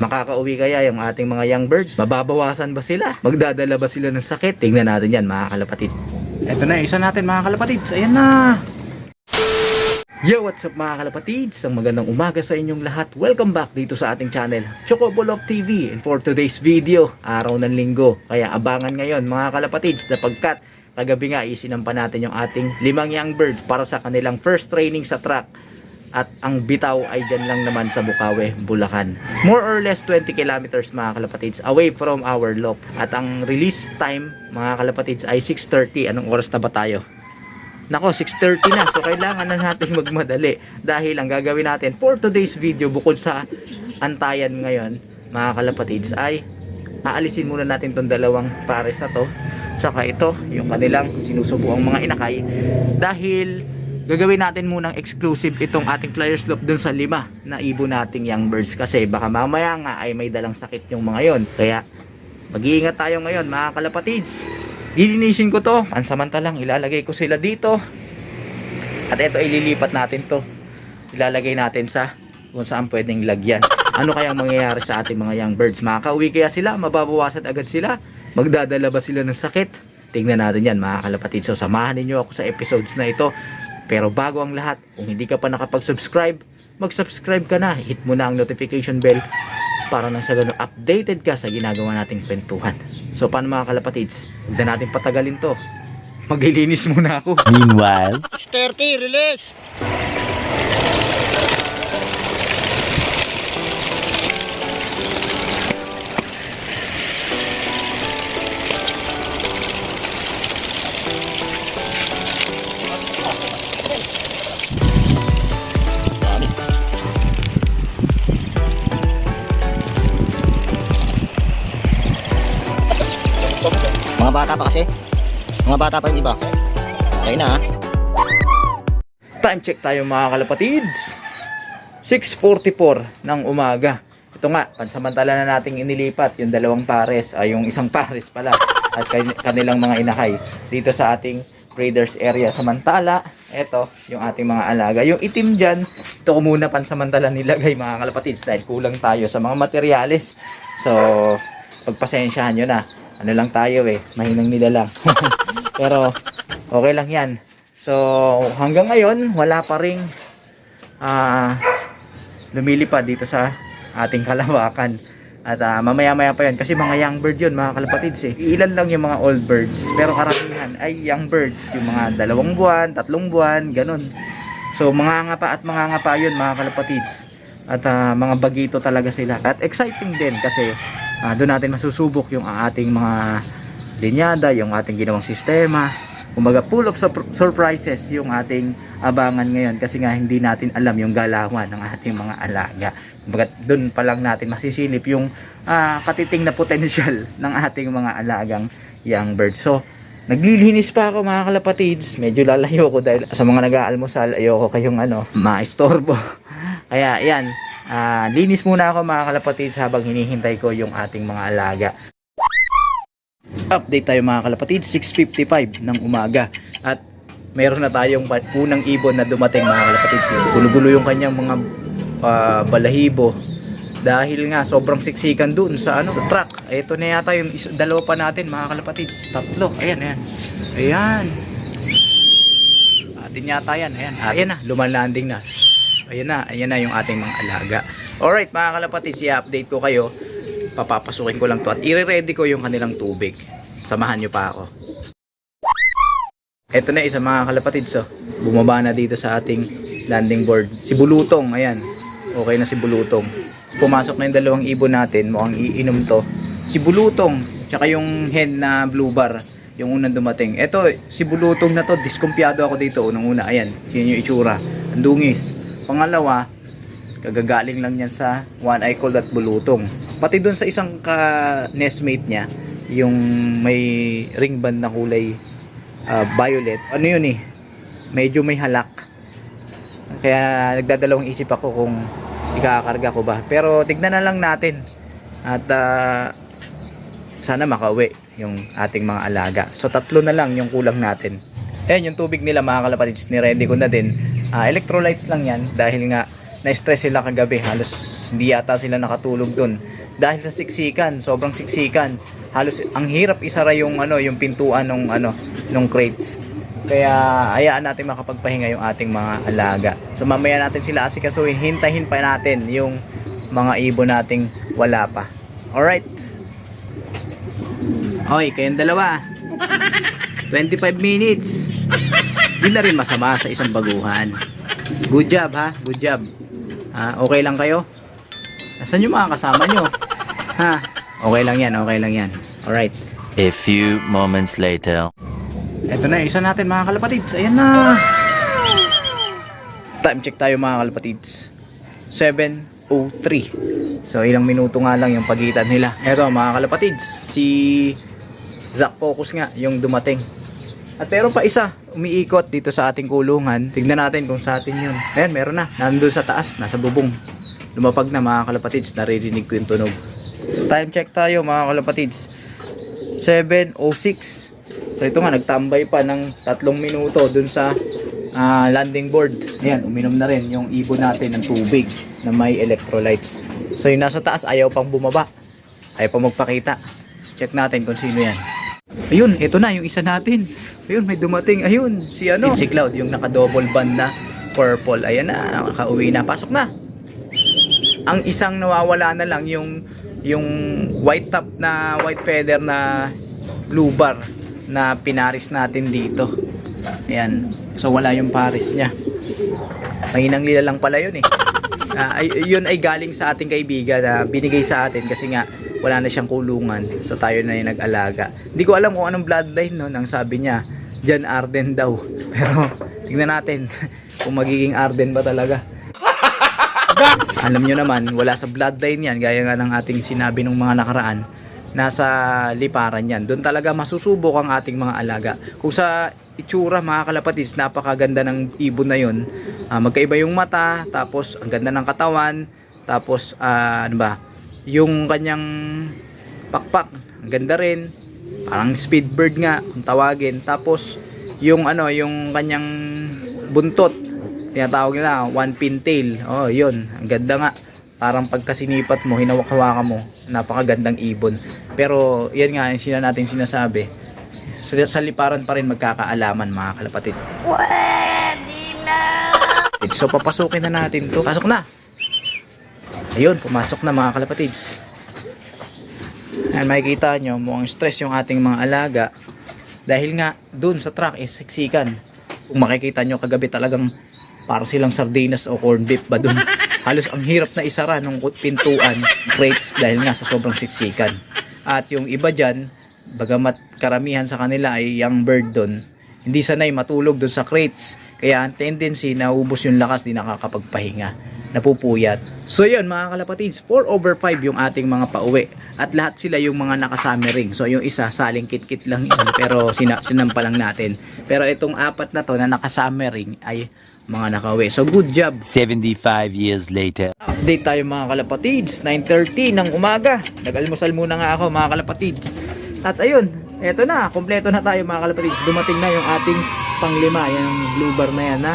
Makakauwi kaya yung ating mga young bird? Mababawasan ba sila? Magdadala ba sila ng sakit? Tingnan natin yan mga kalapatid. Ito na, isa natin mga kalapatid. Ayan na! Yo, what's up mga kalapatids? Ang magandang umaga sa inyong lahat. Welcome back dito sa ating channel, Chocoball of TV. And for today's video, araw ng linggo. Kaya abangan ngayon mga kalapatids sapagkat kagabi nga isinampa natin yung ating limang young birds para sa kanilang first training sa track. At ang bitaw ay dyan lang naman sa Bukawe, Bulacan. More or less 20 kilometers mga kalapatids away from our loop. At ang release time mga kalapatids ay 6.30. Anong oras na ba tayo? Nako, 6.30 na. So, kailangan na natin magmadali. Dahil ang gagawin natin for today's video, bukod sa antayan ngayon, mga kalapatids, ay aalisin muna natin tong dalawang pares na to. Saka ito, yung kanilang sinusubuang mga inakay. Dahil gagawin natin munang exclusive itong ating flyers loop dun sa lima na ibon nating young birds. Kasi baka mamaya nga ay may dalang sakit yung mga yon. Kaya, mag-iingat tayo ngayon, mga kalapatids. Lilinisin ko to. Pansamantalang ilalagay ko sila dito. At ito ililipat natin to. Ilalagay natin sa kung saan pwedeng lagyan. Ano kayang mangyayari sa ating mga young birds? Makakauwi kaya sila? Mababawasan agad sila? Magdadala ba sila ng sakit? Tingnan natin yan mga kalapatid. So samahan ninyo ako sa episodes na ito. Pero bago ang lahat, kung hindi ka pa nakapag-subscribe, mag-subscribe ka na. Hit mo na ang notification bell para nang sa ganun updated ka sa ginagawa nating kwentuhan. So paano mga kalapatids? Huwag na natin patagalin to. Maglilinis muna ako. Meanwhile, 30, release! Mga bata pa kasi. Mga bata pa yung iba. Okay na ha. Time check tayo mga kalapatids. 6.44 ng umaga. Ito nga, pansamantala na nating inilipat yung dalawang pares, ay yung isang pares pala, at kan- kanilang mga inakay dito sa ating breeders area. Samantala, ito, yung ating mga alaga. Yung itim dyan, ito ko muna pansamantala nilagay mga kalapatids dahil kulang tayo sa mga materyales. So, pagpasensyahan nyo na. Ano lang tayo eh, mahinang nila lang. Pero, okay lang yan. So, hanggang ngayon, wala pa ring ah lumilipad dito sa ating kalawakan. At ah, mamaya-maya pa yan kasi mga young bird yun mga kalapatids eh. Ilan lang yung mga old birds. Pero karamihan ay young birds. Yung mga dalawang buwan, tatlong buwan, ganun. So mga nga pa at mga nga pa yun mga kalapatids. At ah, mga bagito talaga sila. At exciting din kasi ah, doon natin masusubok yung ating mga linyada, yung ating ginawang sistema. Kumbaga full of surp- surprises yung ating abangan ngayon kasi nga hindi natin alam yung galawan ng ating mga alaga. Kumbaga doon pa lang natin masisilip yung ah, katiting na potential ng ating mga alagang young birds. So, naglilinis pa ako mga kalapatids. Medyo lalayo ko dahil sa mga nag-aalmusal, ayoko kayong ano, maistorbo. Kaya yan, ah, linis muna ako mga kalapatids habang hinihintay ko yung ating mga alaga. Update tayo mga kalapatid, 6.55 ng umaga at meron na tayong unang ibon na dumating mga kalapatid. Gulo-gulo yung kanyang mga ah, balahibo dahil nga sobrang siksikan dun sa ano sa truck. Ito na yata yung dalawa pa natin mga kalapatid. Tatlo. Ayan, ayan. Ayan. Atin yata yan. Ayan. Ayan na. Lumalanding na. Ayan na. Ayan na yung ating mga alaga. Alright mga kalapatid, i-update ko kayo papapasukin ko lang to at i-ready ko yung kanilang tubig. Samahan nyo pa ako. Ito na isa mga kalapatid so. Bumaba na dito sa ating landing board. Si Bulutong, ayan. Okay na si Bulutong. Pumasok na yung dalawang ibon natin. Mukhang iinom to. Si Bulutong, tsaka yung hen na blue bar. Yung unang dumating. Ito, si Bulutong na to. Diskumpiyado ako dito. Unang-una, ayan. Yan yung itsura. Ang dungis. Pangalawa, kagagaling lang niyan sa one eye cold at bulutong. Pati doon sa isang ka nestmate niya yung may ring band na kulay ah, violet. Ano yun eh? Medyo may halak. Kaya nagdadalawang isip ako kung ikakarga ko ba. Pero tignan na lang natin. At ah, sana makauwi yung ating mga alaga. So tatlo na lang yung kulang natin. Ayan yung tubig nila mga kalapatids ni ready ko na din Ah, electrolytes lang yan dahil nga na-stress sila kagabi halos hindi yata sila nakatulog dun. Dahil sa siksikan, sobrang siksikan. Halos ang hirap isara yung ano, yung pintuan ng ano, nung crates. Kaya hayaan natin makapagpahinga yung ating mga alaga. So mamaya natin sila asikasuhin, hintahin pa natin yung mga ibon nating wala pa. Alright. Hoy, kayong dalawa. 25 minutes. Di na rin masama sa isang baguhan. Good job ha, good job. Ha, okay lang kayo? Nasaan yung mga kasama nyo? Ha, okay lang yan, okay lang yan. Alright. A few moments later. Ito na, isa natin mga kalapatids. Ayan na. Time check tayo mga kalapatids. 7.03. So ilang minuto nga lang yung pagitan nila. Ito mga kalapatids. Si Zack Focus nga yung dumating. At meron pa isa, umiikot dito sa ating kulungan. Tignan natin kung sa atin yun. Ayan, meron na. Nandun sa taas, nasa bubong. Lumapag na mga kalapatids, naririnig ko yung tunog. Time check tayo mga kalapatids. 7.06 So ito nga, nagtambay pa ng tatlong minuto dun sa ah, landing board. Ayan, uminom na rin yung ibon natin ng tubig na may electrolytes. So yung nasa taas, ayaw pang bumaba. Ayaw pang magpakita. Check natin kung sino yan. Ayun, ito na yung isa natin. Ayun, may dumating. Ayun, si ano? Si Cloud, yung naka-double band na purple. Ayan na, nakauwi na. Pasok na. Ang isang nawawala na lang yung yung white top na white feather na blue bar na pinaris natin dito. Ayan. So wala yung paris niya. Mahinang lila lang pala yun eh. Ah, ay, yun ay galing sa ating kaibigan na binigay sa atin kasi nga wala na siyang kulungan. So tayo na yung nag-alaga. Hindi ko alam kung anong bloodline nun. Ang sabi niya, John Arden daw. Pero tingnan natin kung magiging Arden ba talaga. Alam nyo naman, wala sa bloodline yan. Gaya nga ng ating sinabi ng mga nakaraan. Nasa liparan yan. Doon talaga masusubok ang ating mga alaga. Kung sa itsura mga kalapatis, napakaganda ng ibon na yun. Ah, magkaiba yung mata, tapos ang ganda ng katawan, tapos ah, ano ba, yung kanyang pakpak, ang ganda rin. Parang speed bird nga, kung tawagin. Tapos yung ano, yung kanyang buntot, tinatawag nila one pin tail. Oh yun ang ganda nga. Parang pagkasinipat mo hinawak-hawakan mo napakagandang ibon. Pero yan nga yung sina natin sinasabi sa, sa liparan pa rin magkakaalaman mga kalapatid. So papasukin na natin to. Pasok na ayun pumasok na mga kalapatids. Ayan, makikita nyo mukhang stress yung ating mga alaga. Dahil nga dun sa truck is siksikan. Kung makikita nyo kagabi talagang para silang sardinas o corned beef ba dun. Halos ang hirap na isara nung pintuan crates dahil nga sa sobrang siksikan. At yung iba dyan bagamat karamihan sa kanila ay young bird dun hindi sanay matulog dun sa crates. Kaya ang tendency na ubos yung lakas di nakakapagpahinga napupuyat. So yun mga kalapatids 4 over 5 yung ating mga pauwi. At lahat sila yung mga nakasama ring so yung isa saling kit-kit lang yun pero sina sinampa lang natin. Pero itong apat na to na nakasama ring ay mga nakauwi. So good job. 75 years later. Update tayo mga kalapatids. 9.30 ng umaga. Nag-almusal muna nga ako mga kalapatids. At ayun, eto na. Kompleto na tayo mga kalapatids. Dumating na yung ating panglima. Yung blue bar na yan na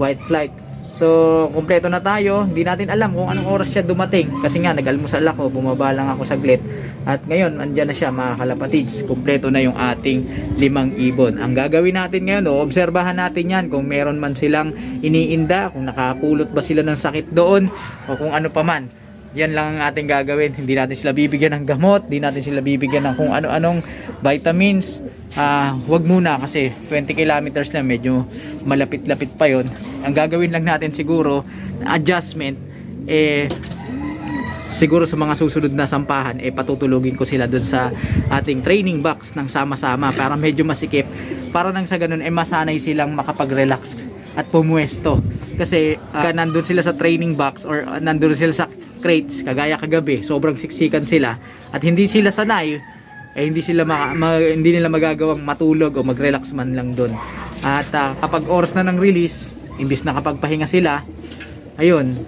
White flight So, kompleto na tayo. Hindi natin alam kung anong oras siya dumating. Kasi nga, nag-almusal ako. Bumaba lang ako saglit. At ngayon, andyan na siya mga kalapatids. Kompleto na yung ating limang ibon. Ang gagawin natin ngayon, oh, obserbahan natin yan Kung meron man silang iniinda Kung nakapulot ba sila ng sakit doon O kung ano pa man yan lang ang ating gagawin. Hindi natin sila bibigyan ng gamot, hindi natin sila bibigyan ng kung ano-anong vitamins. Ah, wag muna kasi 20 kilometers lang medyo malapit-lapit pa 'yon. Ang gagawin lang natin siguro adjustment eh siguro sa mga susunod na sampahan eh patutulugin ko sila dun sa ating training box ng sama-sama para medyo masikip para nang sa ganun eh masanay silang makapag-relax at pumuesto kasi uh, nandun sila sa training box or uh, nandun sila sa crates kagaya kagabi sobrang siksikan sila. At hindi sila sanay eh hindi sila maka, ma- hindi nila magagawang matulog o mag-relax man lang doon at ah, kapag oras na ng release imbis na kapag pahinga sila ayun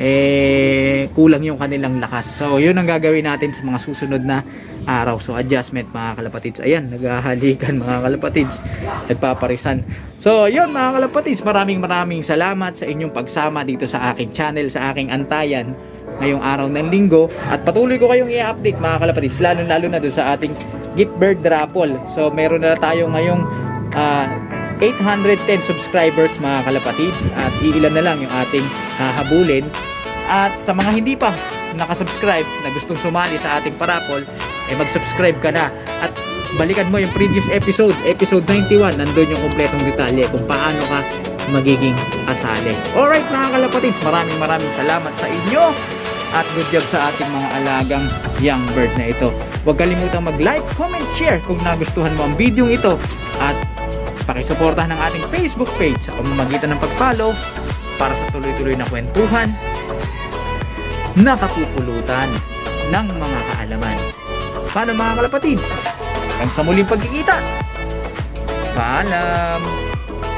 eh kulang yung kanilang lakas. So yun ang gagawin natin sa mga susunod na araw. So adjustment mga kalapatids. Ayan naghahalikan mga kalapatids. Nagpaparisan. So yun mga kalapatids maraming maraming salamat sa inyong pagsama dito sa aking channel sa aking antayan ngayong araw ng linggo. At patuloy ko kayong i-update mga kalapatids lalo lalo na doon sa ating gift bird raffle so meron na tayo ngayong ah, 810 subscribers mga kalapatids at iilan na lang yung ating hahabulin. At sa mga hindi pa nakasubscribe na gustong sumali sa ating parapol eh mag-subscribe ka na. At balikan mo yung previous episode episode 91 nandun yung kompletong detalye kung paano ka magiging kasali. Alright mga kalapatids maraming maraming salamat sa inyo at good job sa ating mga alagang young bird na ito huwag kalimutang mag like, comment, share kung nagustuhan mo ang video ito at pakisuportahan ng ating Facebook page sa pamamagitan ng pag-follow para sa tuloy-tuloy na kwentuhan na kapupulutan ng mga kaalaman. Paano mga kalapatid? Hanggang sa muling pagkikita. Paalam!